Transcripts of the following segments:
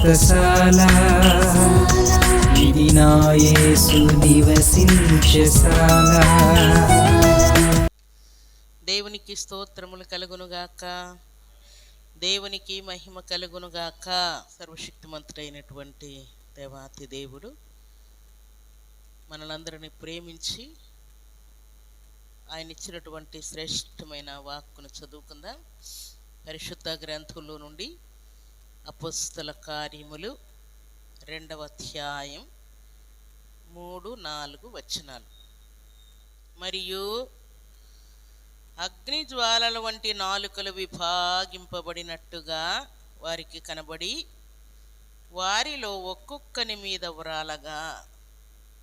వ్రతశాల ఇది నా నివసించశాల దేవునికి స్తోత్రములు కలుగునుగాక. దేవునికి మహిమ కలుగునుగాక. సర్వశక్తిమంతుడైనటువంటి దేవాతి దేవుడు మనలందరినీ ప్రేమించి ఆయన ఇచ్చినటువంటి శ్రేష్టమైన వాక్కును చదువుకుందాం. పరిశుద్ధ గ్రంథంలో నుండి అపుస్తల కార్యములు రెండవ అధ్యాయం మూడు నాలుగు వచనాలు. మరియు అగ్ని జ్వాలల వంటి నాలుకలు విభాగింపబడినట్టుగా వారికి కనబడి వారిలో ఒక్కొక్కని మీద వ్రాలగా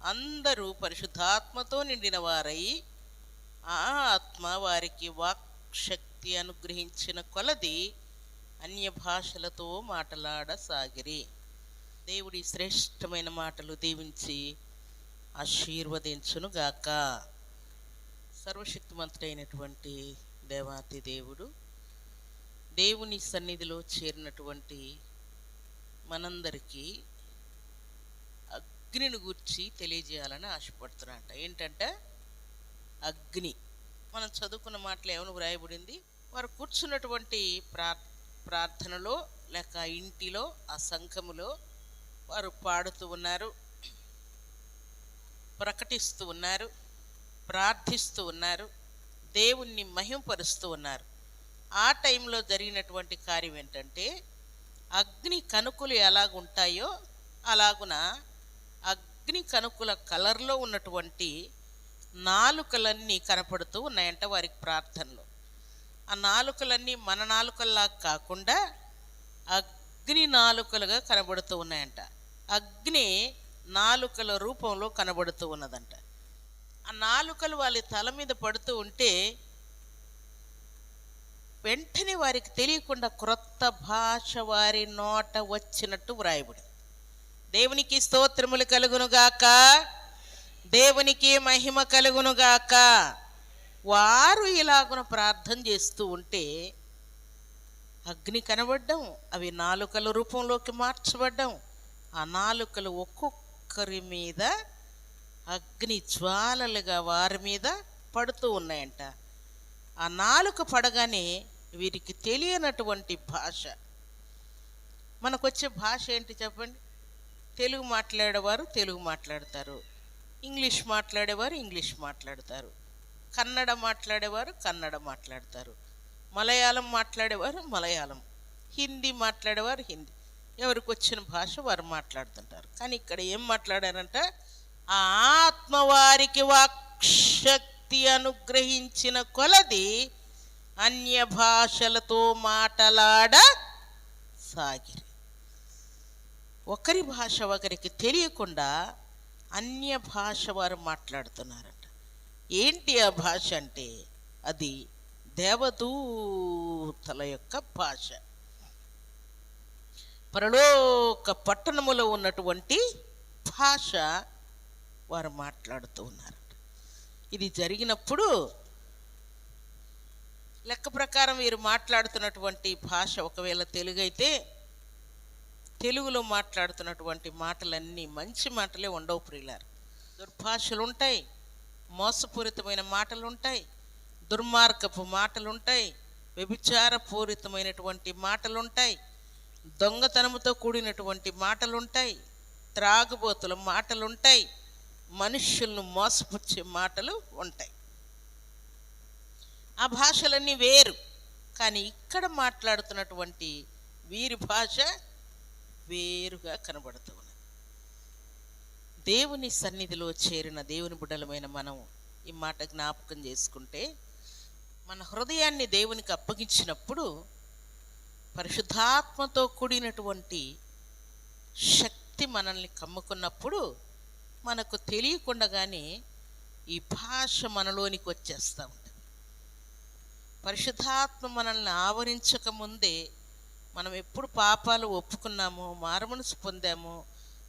అందరూ పరిశుద్ధాత్మతో నిండిన వారై ఆ ఆత్మ వారికి వాక్శక్తి అనుగ్రహించిన కొలది అన్య భాషలతో మాట్లాడసాగిరి. దేవుడి శ్రేష్టమైన మాటలు దీవించి ఆశీర్వదించునుగాక. సర్వశక్తిమంతుడైనటువంటి దేవాతి దేవుడు దేవుని సన్నిధిలో చేరినటువంటి మనందరికీ అగ్నిని గురించి తెలియజేయాలని ఆశపడుతున్నాట ఏంటంటే? అగ్ని. మనం చదువుకున్న మాటలు ఏమైనా వ్రాయబడింది వారు కూర్చున్నటువంటి ప్రార్థన ప్రార్థనలో లేక ఇంటిలో ఆ సంఘములో వారు పాడుతూ ఉన్నారు ప్రకటిస్తూ ఉన్నారు ప్రార్థిస్తూ ఉన్నారు దేవుణ్ణి మహింపరుస్తూ ఉన్నారు. ఆ టైంలో జరిగినటువంటి కార్యం ఏంటంటే అగ్ని కనుకలు ఎలాగుంటాయో అలాగున అగ్ని కణుకుల కలర్లో ఉన్నటువంటి నాలుకలన్నీ కనపడుతూ ఉన్నాయంట వారికి ప్రార్థనలో. ఆ నాలుకలన్నీ మన నాలుకల్లా కాకుండా అగ్ని నాలుకలుగా కనబడుతూ ఉన్నాయంట. అగ్ని నాలుకల రూపంలో కనబడుతూ ఉన్నదంట. ఆ నాలుకలు వాళ్ళ తల మీద పడుతూ ఉంటే వెంటనే వారికి తెలియకుండా క్రొత్త భాష వారి నోట వచ్చినట్టు వ్రాయబడి దేవునికి స్తోత్రములు కలుగునుగాక దేవునికి మహిమ కలుగునుగాక. వారు ఇలాగున ప్రార్థన చేస్తూ ఉంటే అగ్ని కనబడ్డం అవి నాలుకల రూపంలోకి మార్చబడ్డం ఆ నాలుకలు ఒక్కొక్కరి మీద అగ్ని జ్వాలలుగా వారి మీద పడుతూ ఉన్నాయంట. ఆ నాలుక పడగానే వీరికి తెలియనటువంటి భాష. మనకొచ్చే భాష ఏంటి చెప్పండి? తెలుగు మాట్లాడేవారు తెలుగు మాట్లాడతారు. ఇంగ్లీష్ మాట్లాడేవారు ఇంగ్లీష్ మాట్లాడతారు. కన్నడ మాట్లాడేవారు కన్నడ మాట్లాడతారు. మలయాళం మాట్లాడేవారు మలయాళం. హిందీ మాట్లాడేవారు హిందీ. ఎవరికి వచ్చిన భాష వారు మాట్లాడుతుంటారు. కానీ ఇక్కడ ఏం మాట్లాడారంట? ఆ వాక్శక్తి అనుగ్రహించిన కొలది అన్య భాషలతో మాటలాడ సాగిరి. ఒకరి భాష ఒకరికి తెలియకుండా అన్య భాష వారు మాట్లాడుతున్నారు. ఏంటి ఆ భాష అంటే? అది దేవదూతల యొక్క భాష. పరలోక పట్టణములో ఉన్నటువంటి భాష వారు మాట్లాడుతూ ఉన్నారు ఇది జరిగినప్పుడు లెక్క ప్రకారం వీరు మాట్లాడుతున్నటువంటి భాష ఒకవేళ తెలుగు అయితే తెలుగులో మాట్లాడుతున్నటువంటి మాటలన్నీ మంచి మాటలే ఉండవు ప్రియులారు. దుర్భాషలు ఉంటాయి మోసపూరితమైన మాటలు ఉంటాయి దుర్మార్గపు మాటలుంటాయి వ్యభిచారపూరితమైనటువంటి మాటలుంటాయి దొంగతనముతో కూడినటువంటి మాటలుంటాయి త్రాగుబోతుల మాటలుంటాయి మనుష్యులను మోసపుచ్చే మాటలు ఉంటాయి. ఆ భాషలన్నీ వేరు కానీ ఇక్కడ మాట్లాడుతున్నటువంటి వీరి భాష వేరుగా కనబడుతుంది దేవుని సన్నిధిలో చేరిన దేవుని బిడ్డలమైన మనం ఈ మాట జ్ఞాపకం చేసుకుంటే మన హృదయాన్ని దేవునికి అప్పగించినప్పుడు పరిశుద్ధాత్మతో కూడినటువంటి శక్తి మనల్ని కమ్ముకున్నప్పుడు మనకు తెలియకుండానే ఈ భాష మనలోనికి వచ్చేస్తూ ఉంటుంది. పరిశుద్ధాత్మ మనల్ని ఆవరించక ముందే మనం ఎప్పుడు పాపాలు ఒప్పుకున్నామో మారమనసు పొందామో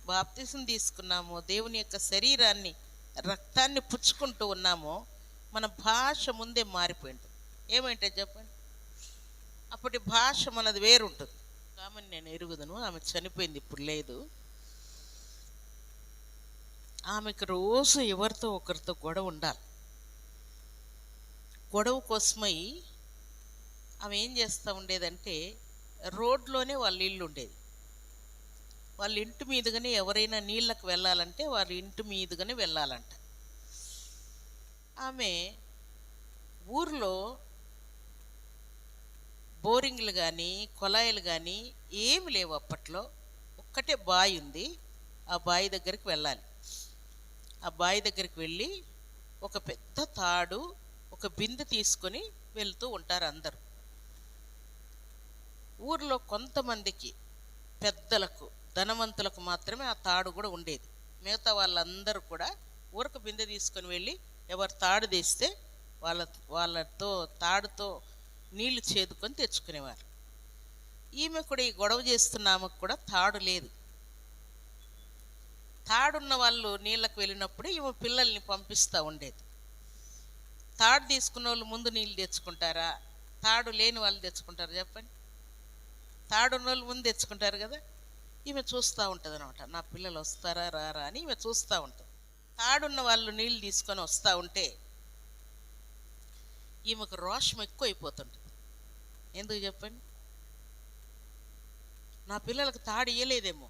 బాప్తిసం తీసుకున్నామో దేవుని యొక్క శరీరాన్ని రక్తాన్ని పుచ్చుకుంటూ ఉన్నామో మన భాష ముందే మారిపోయింది. ఏమంటే చెప్పండి? అప్పటి భాష మనది వేరుంటుంది. ఒక ఆమెను నేను ఎరుగుదను ఆమె చనిపోయింది ఇప్పుడు లేదు. ఆమెకు రోజు ఎవరితో ఒకరితో గొడవ ఉండాలి. గొడవ కోసమై ఆమె ఏం చేస్తూ ఉండేదంటే రోడ్లోనే వాళ్ళ ఇల్లు ఉండేది. వాళ్ళ ఇంటి మీదుగానే ఎవరైనా నీళ్ళకు వెళ్ళాలంటే వాళ్ళ ఇంటి మీదుగానే వెళ్ళాలంట. ఆమె ఊర్లో బోరింగ్లు కానీ కొలాయిలు కానీ ఏమి లేవు అప్పట్లో. ఒక్కటే బావి ఉంది. ఆ బావి దగ్గరికి వెళ్ళాలి. ఆ బావి దగ్గరికి వెళ్ళి ఒక పెద్ద తాడు ఒక బిందె తీసుకొని వెళ్తూ ఉంటారు అందరూ. ఊర్లో కొంతమందికి పెద్దలకు ధనవంతులకు మాత్రమే ఆ తాడు కూడా ఉండేది. మిగతా వాళ్ళందరూ కూడా ఊరకు బిందె తీసుకొని వెళ్ళి ఎవరు తాడు తీస్తే వాళ్ళ వాళ్ళతో తాడుతో నీళ్ళు చేదుకొని తెచ్చుకునేవారు. ఈమె కూడా ఈ గొడవ చేస్తున్న ఆమెకు కూడా తాడు లేదు. తాడున్న వాళ్ళు నీళ్ళకు వెళ్ళినప్పుడు ఈమె పిల్లల్ని పంపిస్తూ ఉండేది. తాడు తీసుకున్న వాళ్ళు ముందు నీళ్ళు తెచ్చుకుంటారా? తాడు లేని వాళ్ళు తెచ్చుకుంటారు చెప్పండి? తాడున్న వాళ్ళు ముందు తెచ్చుకుంటారు కదా? ఈమె చూస్తూ ఉంటుంది అనమాట నా పిల్లలు వస్తారా రారా అని ఈమె చూస్తూ ఉంటుంది. తాడున్న వాళ్ళు నీళ్ళు తీసుకొని వస్తూ ఉంటే ఈమెకు రోషం ఎక్కువ అయిపోతుంటుంది ఎందుకు చెప్పండి? నా పిల్లలకు తాడు ఇయ్యలేదేమో.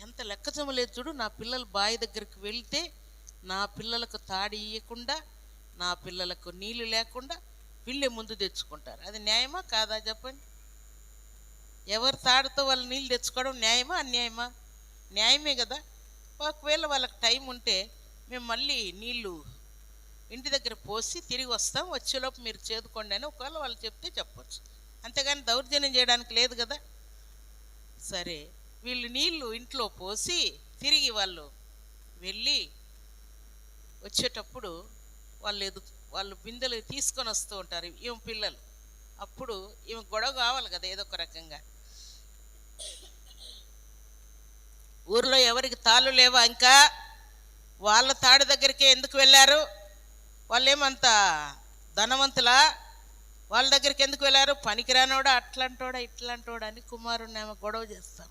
ఎంత లెక్కజమ లేదు చూడు. నా పిల్లలు బావి దగ్గరికి వెళ్తే నా పిల్లలకు తాడి ఇయ్యకుండా నా పిల్లలకు నీళ్ళు లేకుండా వీళ్ళే ముందు తెచ్చుకుంటారు. అది న్యాయమా కాదా చెప్పండి? ఎవరు తాడుతో వాళ్ళు నీళ్ళు తెచ్చుకోవడం న్యాయమా? అన్యాయమా? న్యాయమే కదా. ఒకవేళ వాళ్ళకి టైం ఉంటే మేము మళ్ళీ నీళ్ళు ఇంటి దగ్గర పోసి తిరిగి వస్తాం. వచ్చేలోపు మీరు చేదుకోండి అని ఒకవేళ వాళ్ళు చెప్తే చెప్పచ్చు. అంతేగాని దౌర్జన్యం చేయడానికి లేదు కదా. సరే వీళ్ళు నీళ్ళు ఇంట్లో పోసి తిరిగి వాళ్ళు వెళ్ళి వచ్చేటప్పుడు వాళ్ళు ఎదు వాళ్ళు బిందెలు తీసుకొని వస్తూ ఉంటారు. ఏం పిల్లలు? అప్పుడు ఈమె గొడవ కావాలి కదా ఏదో ఒక రకంగా. ఊర్లో ఎవరికి తాళ్ళు లేవా ఇంకా? వాళ్ళ తాడు దగ్గరికే ఎందుకు వెళ్ళారు? వాళ్ళేమంత ధనవంతులా? వాళ్ళ దగ్గరికి ఎందుకు వెళ్ళారు? పనికిరానోడా అట్లాంటోడా ఇట్లాంటోడా అని కుమారుని ఆమె గొడవ చేస్తాం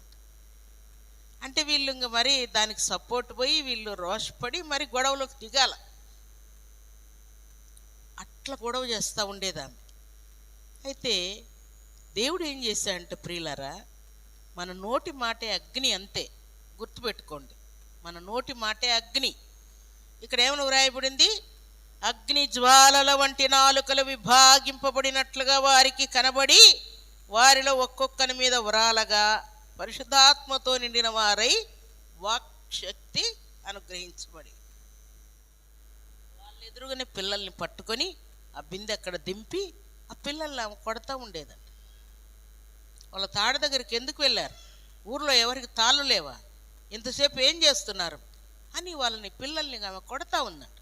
అంటే వీళ్ళు ఇంక మరి దానికి సపోర్ట్ పోయి వీళ్ళు రోషపడి మరి గొడవలోకి దిగాల. అట్లా గొడవ చేస్తూ ఉండేదాన్ని అయితే దేవుడు ఏం చేశాడంటే ప్రియులరా మన నోటి మాటే అగ్ని అంతే. గుర్తుపెట్టుకోండి మన నోటి మాటే అగ్ని. ఇక్కడ ఏమైనా వ్రాయబడింది? అగ్ని జ్వాలల వంటి నాలుకలు విభాగింపబడినట్లుగా వారికి కనబడి వారిలో ఒక్కొక్కని మీద వ్రాలగా పరిశుద్ధాత్మతో నిండిన వారై వాక్శక్తి అనుగ్రహించబడి. వాళ్ళు ఎదురుగానే పిల్లల్ని పట్టుకొని ఆ బిందె అక్కడ దింపి ఆ పిల్లల్ని ఆమె కొడతా ఉండేదండి వాళ్ళ తాడ దగ్గరికి ఎందుకు వెళ్ళారు? ఊర్లో ఎవరికి తాళ్ళు లేవా? ఇంతసేపు ఏం చేస్తున్నారు? అని వాళ్ళని పిల్లల్ని ఆమె కొడతా ఉందండి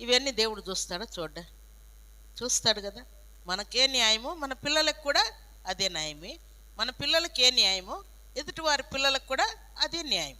ఇవన్నీ దేవుడు చూస్తాడా? చూడ్డా? చూస్తాడు కదా. మనకే న్యాయమో మన పిల్లలకు కూడా అదే న్యాయమే. మన పిల్లలకి ఏ న్యాయమో ఎదుటి వారి పిల్లలకు కూడా అదే న్యాయం.